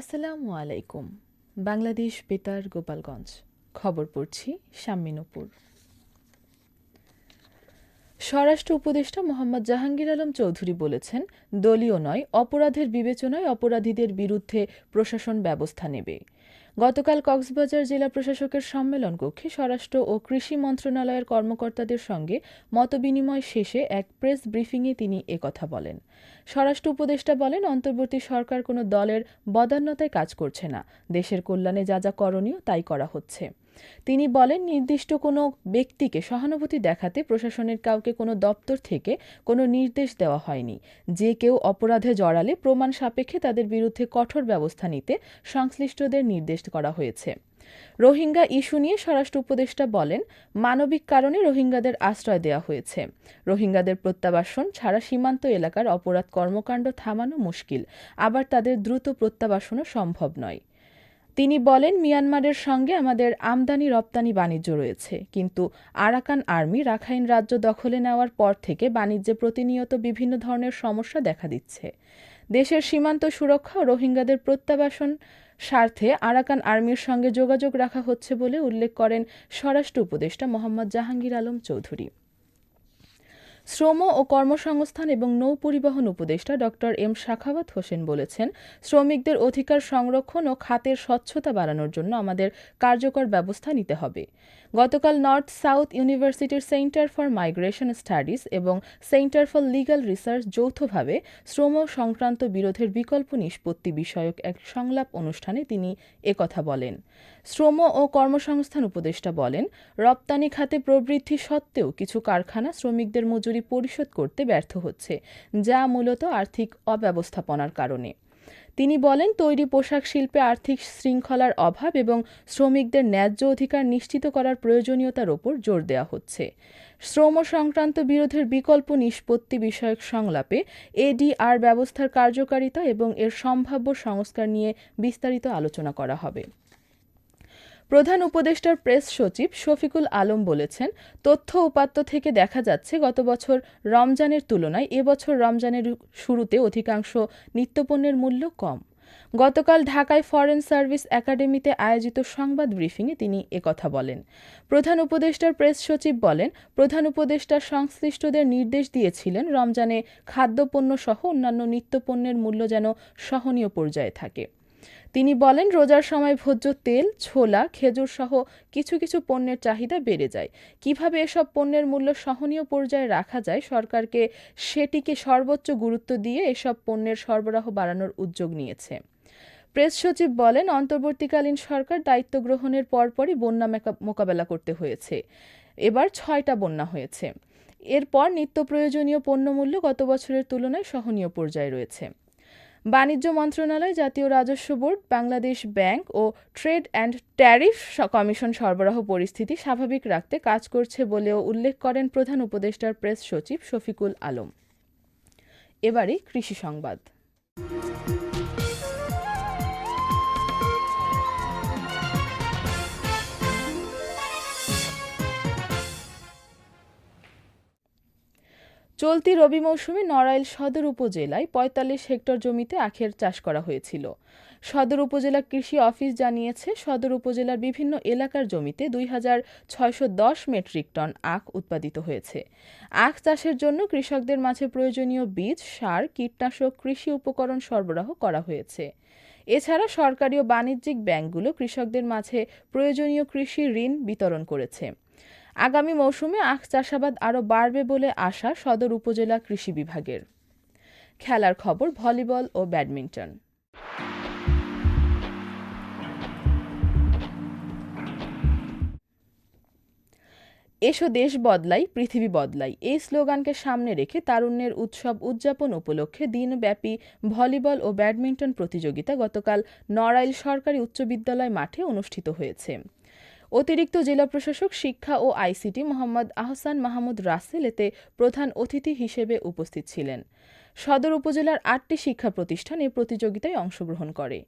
আসসালামু আলাইকুম, বাংলাদেশ বেতার গোপালগঞ্জ। খবর পড়ছি শাম্মিনুপুর স্বরাষ্ট্র উপদেষ্টা মোহাম্মদ জাহাঙ্গীর আলম চৌধুরী বলেছেন, দলীয় নয়, অপরাধের বিবেচনায় অপরাধীদের বিরুদ্ধে প্রশাসন ব্যবস্থা নেবে। গতকাল কক্সবাজার জেলা প্রশাসকের সম্মেলন কক্ষে স্বরাষ্ট্র ও কৃষি মন্ত্রণালয়ের কর্মকর্তাদের সঙ্গে মতবিনিময় শেষে এক প্রেস ব্রিফিংয়ে তিনি একথা বলেন। স্বরাষ্ট্র উপদেষ্টা বলেন, অন্তর্বর্তী সরকার কোনো দলের বদান্যতায় কাজ করছে না। দেশের কল্যাণে যা যা করণীয় তাই করা হচ্ছে। তিনি বলেন, নির্দিষ্ট কোনো ব্যক্তিকে সহানুভূতি দেখাতে প্রশাসনের কাউকে কোনো দপ্তর থেকে কোনো নির্দেশ দেওয়া হয়নি। যে কেউ অপরাধে জড়ালে প্রমাণ সাপেক্ষে তাদের বিরুদ্ধে কঠোর ব্যবস্থা নিতে সংশ্লিষ্টদের নির্দেশ করা হয়েছে। রোহিঙ্গা ইস্যু নিয়ে স্বরাষ্ট্র উপদেষ্টা বলেন, মানবিক কারণে রোহিঙ্গাদের আশ্রয় দেওয়া হয়েছে। রোহিঙ্গাদের প্রত্যাবাসন ছাড়া সীমান্ত এলাকার অপরাধ কর্মকাণ্ড থামানো মুশকিল। আবার তাদের দ্রুত প্রত্যাবাসনও সম্ভব নয়। তিনি বলেন, মিয়ানমারের সঙ্গে আমাদের আমদানি রপ্তানি বাণিজ্য রয়েছে, কিন্তু আরাকান আর্মি রাখাইন রাজ্য দখলে নেওয়ার পর থেকে বাণিজ্যে প্রতিনিয়ত বিভিন্ন ধরনের সমস্যা দেখা দিচ্ছে। দেশের সীমান্ত সুরক্ষা ও রোহিঙ্গাদের প্রত্যাবাসন স্বার্থে আরাকান আর্মির সঙ্গে যোগাযোগ রাখা হচ্ছে বলে উল্লেখ করেন স্বরাষ্ট্র উপদেষ্টা মোহাম্মদ জাহাঙ্গীর আলম চৌধুরী। শ্রম ও কর্মসংস্থান এবং নৌ পরিবহন উপদেষ্টা ড. এম শাখাওয়াত হোসেন বলেছেন, শ্রমিকদের অধিকার সংরক্ষণ ও খাতের স্বচ্ছতা বাড়ানোর জন্য আমাদের কার্যকর ব্যবস্থা নিতে হবে। গতকাল নর্থ সাউথ ইউনিভার্সিটির সেন্টার ফর মাইগ্রেশন স্টাডিজ এবং সেন্টার ফর লিগাল রিসার্চ যৌথভাবে শ্রম সংক্রান্ত বিরোধের বিকল্প নিষ্পত্তি বিষয়ক এক সংলাপ অনুষ্ঠানে তিনি একথা বলেন। শ্রম ও কর্মসংস্থান উপদেষ্টা বলেন, রপ্তানি খাতে প্রবৃদ্ধি সত্ত্বেও কিছু কারখানা শ্রমিকদের মজুরি পরিশোধ করতে ব্যর্থ হচ্ছে, যা মূলত আর্থিক অব্যবস্থাপনার কারণে। তিনি বলেন, তৈরি পোশাক শিল্পে আর্থিক শৃঙ্খলার অভাব এবং শ্রমিকদের ন্যায্য অধিকার নিশ্চিত করার প্রয়োজনীয়তার ওপর জোর দেওয়া হচ্ছে। শ্রম সংক্রান্ত বিরোধের বিকল্প নিষ্পত্তি বিষয়ক সংলাপে এডিআর ব্যবস্থার কার্যকারিতা এবং এর সম্ভাব্য সংস্কার নিয়ে বিস্তারিত আলোচনা করা হবে। প্রধান উপদেষ্টার প্রেস সচিব শফিকুল আলম বলেছেন, তথ্য উপাত্ত থেকে দেখা যাচ্ছে গত বছর রমজানের তুলনায় এবছর রমজানের শুরুতে অধিকাংশ নিত্যপণ্যের মূল্য কম। গতকাল ঢাকায় ফরেন সার্ভিস একাডেমিতে আয়োজিত সংবাদ ব্রিফিংয়ে তিনি একথা বলেন। প্রধান উপদেষ্টার প্রেস সচিব বলেন, প্রধান উপদেষ্টা সংশ্লিষ্টদের নির্দেশ দিয়েছিলেন রমজানে খাদ্যপণ্য সহ অন্যান্য নিত্যপণ্যের মূল্য যেন সহনীয় পর্যায়ে থাকে। তিনি বলেন, রোজার সময় ভোজ্য তেল, ছোলা, খেজুর সহ কিছু কিছু পণ্যের চাহিদা বেড়ে যায়। কীভাবে এসব পণ্যের মূল্য সহনীয় পর্যায়ে রাখা যায়, সরকারকে সেটিকে সর্বোচ্চ গুরুত্ব দিয়ে এসব পণ্যের সরবরাহ বাড়ানোর উদ্যোগ নিয়েছে। প্রেস সচিব বলেন, অন্তর্বর্তীকালীন সরকার দায়িত্ব গ্রহণের পরপরই বন্যা মোকাবেলা করতে হয়েছে। এবার ছয়টা বন্যা হয়েছে। এরপর নিত্য প্রয়োজনীয় পণ্যমূল্য গত বছরের তুলনায় সহনীয় পর্যায়ে রয়েছে। বাণিজ্য মন্ত্রণালয়, জাতীয় রাজস্ব বোর্ড, বাংলাদেশ ব্যাংক ও ট্রেড অ্যান্ড ট্যারিফ কমিশন সরবরাহ পরিস্থিতি স্বাভাবিক রাখতে কাজ করছে বলেও উল্লেখ করেন প্রধান উপদেষ্টার প্রেস সচিব শফিকুল আলম। এবারে কৃষি সংবাদ। চলতি রবি মৌসুমে নড়াইল সদর উপজেলায় পঁয়তাল্লিশ হেক্টর জমিতে আখের চাষ করা হয়েছিল। সদর উপজেলা কৃষি অফিস জানিয়েছে, সদর উপজেলার বিভিন্ন এলাকার জমিতে দুই হাজার দশ মেট্রিক টন আখ উৎপাদিত হয়েছে। আখ চাষের জন্য কৃষকদের মাঝে প্রয়োজনীয় বীজ, সার, কীটনাশক, কৃষি উপকরণ সরবরাহ করা হয়েছে। এছাড়া সরকারি ও বাণিজ্যিক ব্যাংকগুলো কৃষকদের মাঝে প্রয়োজনীয় কৃষি ঋণ বিতরণ করেছে। আগামী মৌসুমে আখ চাষাবাদ আরও বাড়বে বলে আশা সদর উপজেলা কৃষি বিভাগের। খেলার খবর ভলিবল ও ব্যাডমিন্টন। এসো দেশ বদলাই, পৃথিবী বদলাই। এই স্লোগানকে সামনে রেখে তারুণ্যের উৎসব উদযাপন উপলক্ষে দিনব্যাপী ভলিবল ও ব্যাডমিন্টন প্রতিযোগিতা গতকাল নড়াইল সরকারি উচ্চ বিদ্যালয় মাঠে অনুষ্ঠিত হয়েছে। অতিরিক্ত জেলা প্রশাসক, শিক্ষা ও আইসিটি মোহাম্মদ আহসান মাহমুদ রাসেল এতে প্রধান অতিথি হিসেবে উপস্থিত ছিলেন। সদর উপজেলার আটটি শিক্ষা প্রতিষ্ঠান এ প্রতিযোগিতায় অংশগ্রহণ করে।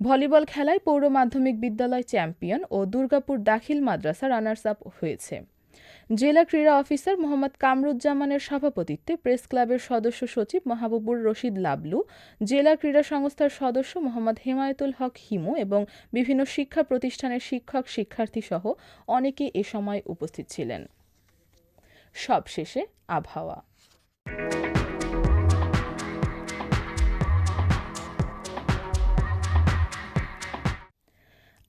ভলিবল খেলায় পৌর মাধ্যমিক বিদ্যালয় চ্যাম্পিয়ন ও দুর্গাপুর দাখিল মাদ্রাসা রানার্স আপ হয়েছে। জেলা ক্রীড়া অফিসার মোহাম্মদ কামরুজ্জামানের সভাপতিত্বে প্রেস ক্লাবের সদস্য সচিব মাহবুবুর রশিদ লাবলু, জেলা ক্রীড়া সংস্থার সদস্য মোহাম্মদ হেমায়েতুল হক হিমু এবং বিভিন্ন শিক্ষা প্রতিষ্ঠানের শিক্ষক শিক্ষার্থী সহ অনেকে এ সময় উপস্থিত ছিলেন। সবশেষে আবহাওয়া।